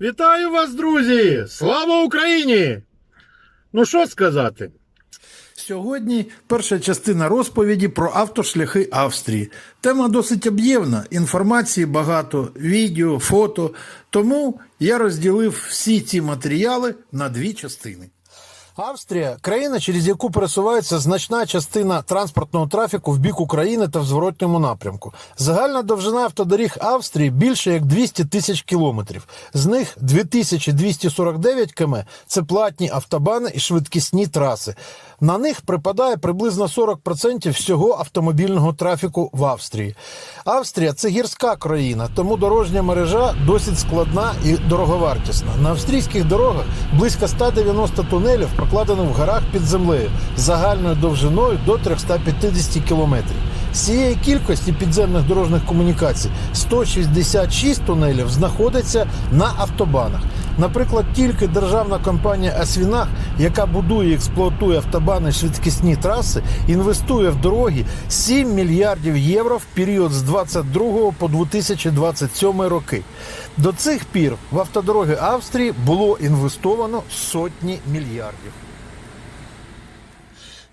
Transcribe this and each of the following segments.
Вітаю вас, друзі! Слава Україні! Ну що сказати? Сьогодні перша частина розповіді про автошляхи Австрії. Тема досить об'ємна, інформації багато, відео, фото. Тому я розділив всі ці матеріали на дві частини. Австрія країна, через яку пересувається значна частина транспортного трафіку в бік України та в зворотньому напрямку. Загальна довжина автодоріг Австрії більше як 200 тисяч кілометрів. З них 2249 км – це платні автобани і швидкісні траси. На них припадає приблизно 40% всього автомобільного трафіку в Австрії. Австрія це гірська країна, тому дорожня мережа досить складна і дороговартісна. На австрійських дорогах близько 190 тунелів прокладено в горах під землею загальною довжиною до 350 кілометрів. З цієї кількості підземних дорожніх комунікацій 166 тунелів знаходиться на автобанах. Наприклад, тільки державна компанія Асвінах, яка будує і експлуатує автобани швидкісні траси, інвестує в дороги 7 мільярдів євро в період з 22 по 2027 роки. До цих пір в автодороги Австрії було інвестовано сотні мільярдів.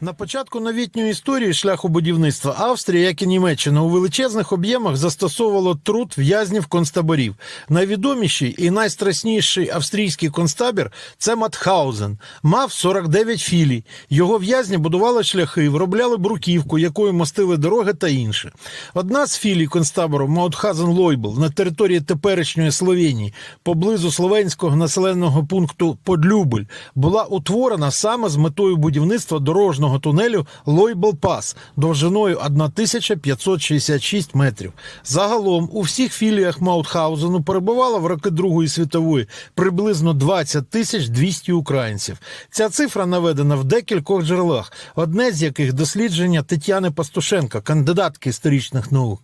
На початку новітньої історії шляху будівництва Австрія, як і Німеччина, у величезних об'ємах застосовувало труд в'язнів концтаборів. Найвідоміший і найстрашніший австрійський концтабір – це Матхаузен. Мав 49 філій. Його в'язні будували шляхи, виробляли бруківку, якою мостили дороги та інше. Одна з філій концтабору Маутхазен-Лойбл на території теперішньої Словенії, поблизу словенського населеного пункту Подлюбель, була утворена саме з метою будівництва дорожнього тунелю Лойбл Пас довжиною 1566 метрів. Загалом у всіх філіях Маутхаузену перебувало в роки Другої світової приблизно 20 тисяч 200 українців. Ця цифра наведена в декількох джерелах, одне з яких дослідження Тетяни Пастушенка, кандидатки історичних наук.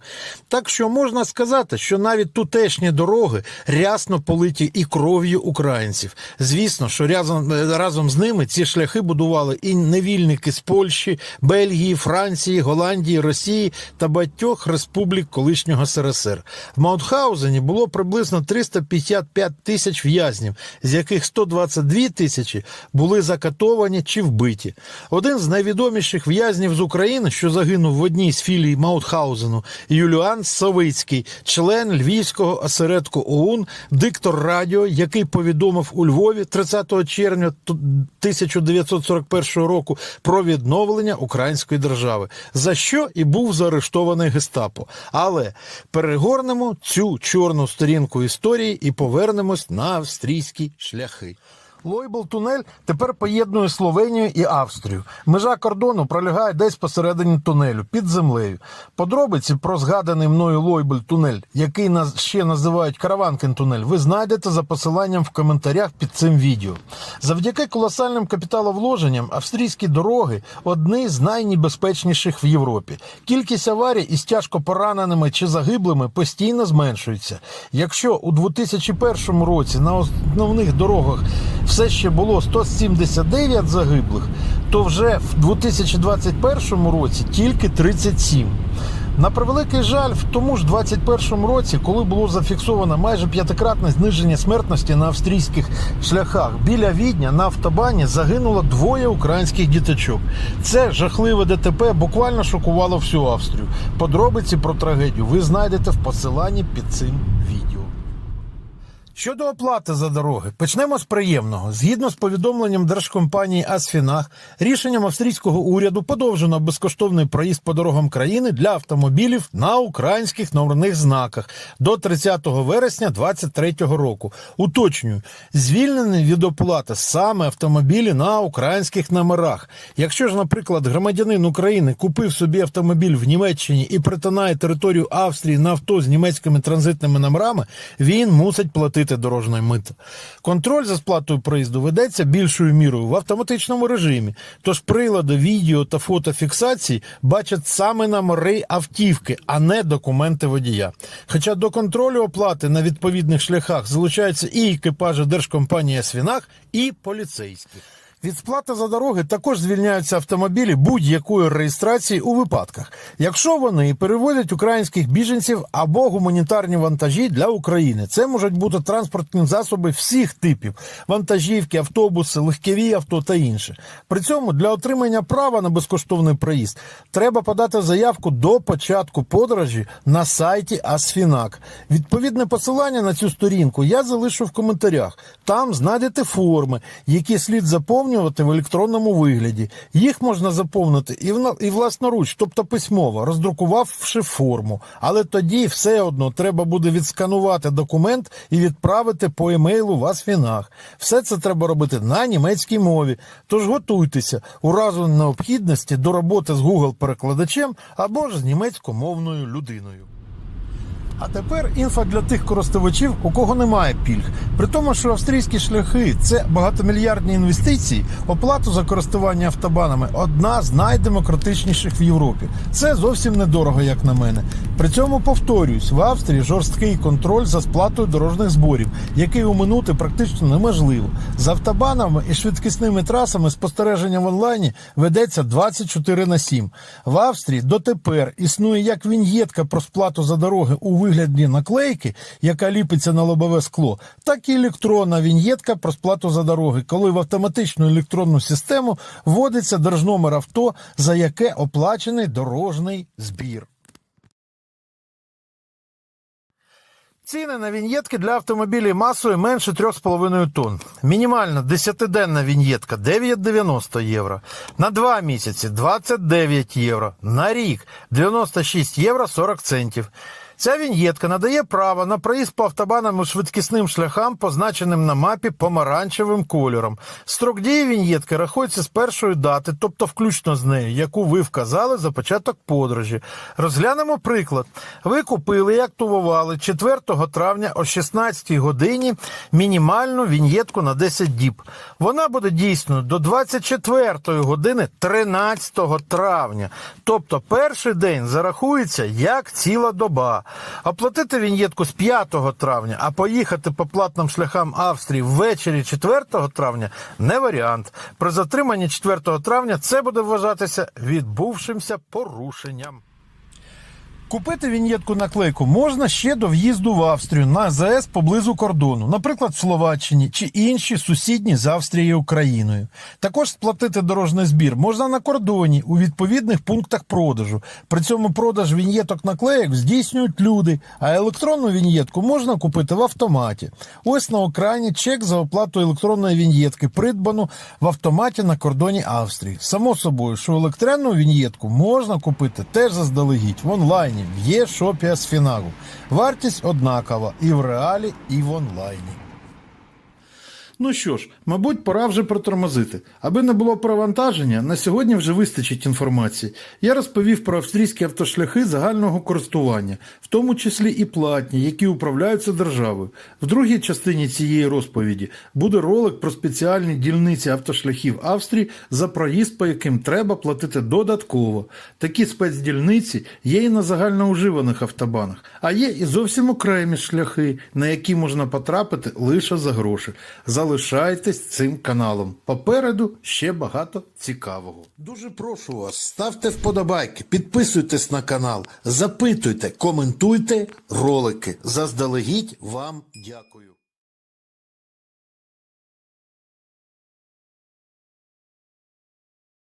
Так що можна сказати, що навіть тутешні дороги рясно политі і кров'ю українців. Звісно, що разом, разом з ними ці шляхи будували і невільники з Польщі, Бельгії, Франції, Голландії, Росії та багатьох республік колишнього СРСР. В Маутхаузені було приблизно 355 тисяч в'язнів, з яких 122 тисячі були закатовані чи вбиті. Один з найвідоміших в'язнів з України, що загинув в одній з філій Маутхаузену, Юліан Савицький, член Львівського осередку ОУН, диктор радіо, який повідомив у Львові 30 червня 1941 року про відновлення української держави, за що і був заарештований гестапо. Але перегорнемо цю чорну сторінку історії і повернемось на австрійські шляхи. Лойбл тунель тепер поєднує Словенію і Австрію. Межа кордону пролягає десь посередині тунелю під землею. Подробиці про згаданий мною Лойбл тунель, який нас ще називають Караванкін тунель, ви знайдете за посиланням в коментарях під цим відео. Завдяки колосальним капіталовложенням австрійські дороги одні з найнебезпечніших в Європі. Кількість аварій із тяжко пораненими чи загиблими постійно зменшується. Якщо у 2001 році на основних дорогах все ще було 179 загиблих, то вже в 2021 році тільки 37. На превеликий жаль, в тому ж 21 році, коли було зафіксовано майже п'ятикратне зниження смертності на австрійських шляхах, біля Відня на автобані загинуло двоє українських діточок. Це жахливе ДТП буквально шокувало всю Австрію. Подробиці про трагедію ви знайдете в посиланні під цим відео. Щодо оплати за дороги, почнемо з приємного. Згідно з повідомленням держкомпанії Асфінах, рішенням австрійського уряду подовжено безкоштовний проїзд по дорогам країни для автомобілів на українських номерних знаках до 30 вересня 2023 року. Уточнюю, звільнені від оплати саме автомобілі на українських номерах. Якщо ж, наприклад, громадянин України купив собі автомобіль в Німеччині і притинає територію Австрії на авто з німецькими транзитними номерами, він мусить платити дорожне мито. Контроль за сплатою проїзду ведеться більшою мірою в автоматичному режимі. Тож прилади відео та фотофіксації бачать саме номери автівки, а не документи водія. Хоча до контролю оплати на відповідних шляхах залучаються і екіпажі держкомпанії «Свінах», і поліцейські. Від сплати за дороги також звільняються автомобілі будь-якої реєстрації у випадках, якщо вони перевозять українських біженців або гуманітарні вантажі для України. Це можуть бути транспортні засоби всіх типів: вантажівки, автобуси, легкові авто та інше. При цьому для отримання права на безкоштовний проїзд треба подати заявку до початку подорожі на сайті Асфінак. Відповідне посилання на цю сторінку я залишу в коментарях. Там знайдете форми, які слід заповнювати в електронному вигляді. Їх можна заповнити і, вна- і власноруч, тобто письмово, роздрукувавши форму. Але тоді все одно треба буде відсканувати документ і відправити по емейлу в Асфінах. Все це треба робити на німецькій мові. Тож готуйтеся у разу необхідності до роботи з Google-перекладачем або ж з німецькомовною людиною. А тепер інфа для тих користувачів, у кого немає пільг. При тому, що австрійські шляхи це багатомільярдні інвестиції, оплату за користування автобанами одна з найдемократичніших в Європі. Це зовсім недорого, як на мене. При цьому повторюсь, в Австрії жорсткий контроль за сплатою дорожніх зборів, який уминути практично неможливо. З автобанами і швидкісними трасами спостереження в онлайні ведеться 24 на 7. В Австрії дотепер існує як віньєтка про сплату за дороги у вигляді наклейки, яка ліпиться на лобове скло, так і електронна віньєтка про сплату за дороги, коли в автоматичну електронну систему вводиться держномер авто, за яке оплачений дорожній збір. Ціни на віньєтки для автомобілів масою менше 3,5 тонн. Мінімальна 10-денна віньєтка 9,90 євро. На 2 місяці 29 євро. На рік 96 євро 40 центів. Ця віньєтка надає право на проїзд по автобанам і швидкісним шляхам, позначеним на мапі помаранчевим кольором. Строк дії віньєтки рахується з першої дати, тобто включно з нею, яку ви вказали за початок подорожі. Розглянемо приклад. Ви купили і активували 4 травня о 16 годині мінімальну віньєтку на 10 діб. Вона буде дійсною до 24 години 13 травня. Тобто перший день зарахується як ціла доба. Оплатити він'єтку з 5 травня, а поїхати по платним шляхам Австрії ввечері 4 травня не варіант. При затриманні 4 травня це буде вважатися відбувшимся порушенням. Купити віньєтку наклейку можна ще до в'їзду в Австрію на ЗС поблизу кордону, наприклад, в Словаччині чи інші сусідні з Австрією Україною. Також сплатити дорожній збір можна на кордоні у відповідних пунктах продажу. При цьому продаж віньєток наклеїк здійснюють люди, а електронну віньєтку можна купити в автоматі. Ось на екрані чек за оплату електронної віньєтки, придбану в автоматі на кордоні Австрії. Само собою, що електронну віньєтку можна купити теж заздалегідь в в є-шопі Асфінагу. Вартість однакова і в реалі, і в онлайні. Ну що ж, мабуть, пора вже протормозити. Аби не було провантаження, на сьогодні вже вистачить інформації. Я розповів про австрійські автошляхи загального користування, в тому числі і платні, які управляються державою. В другій частині цієї розповіді буде ролик про спеціальні дільниці автошляхів Австрії, за проїзд по яким треба платити додатково. Такі спецдільниці є і на загальноуживаних автобанах, а є і зовсім окремі шляхи, на які можна потрапити лише за гроші. Залишайтесь цим каналом. Попереду ще багато цікавого. Дуже прошу вас, ставте вподобайки, підписуйтесь на канал, запитуйте, коментуйте ролики. Заздалегідь вам дякую.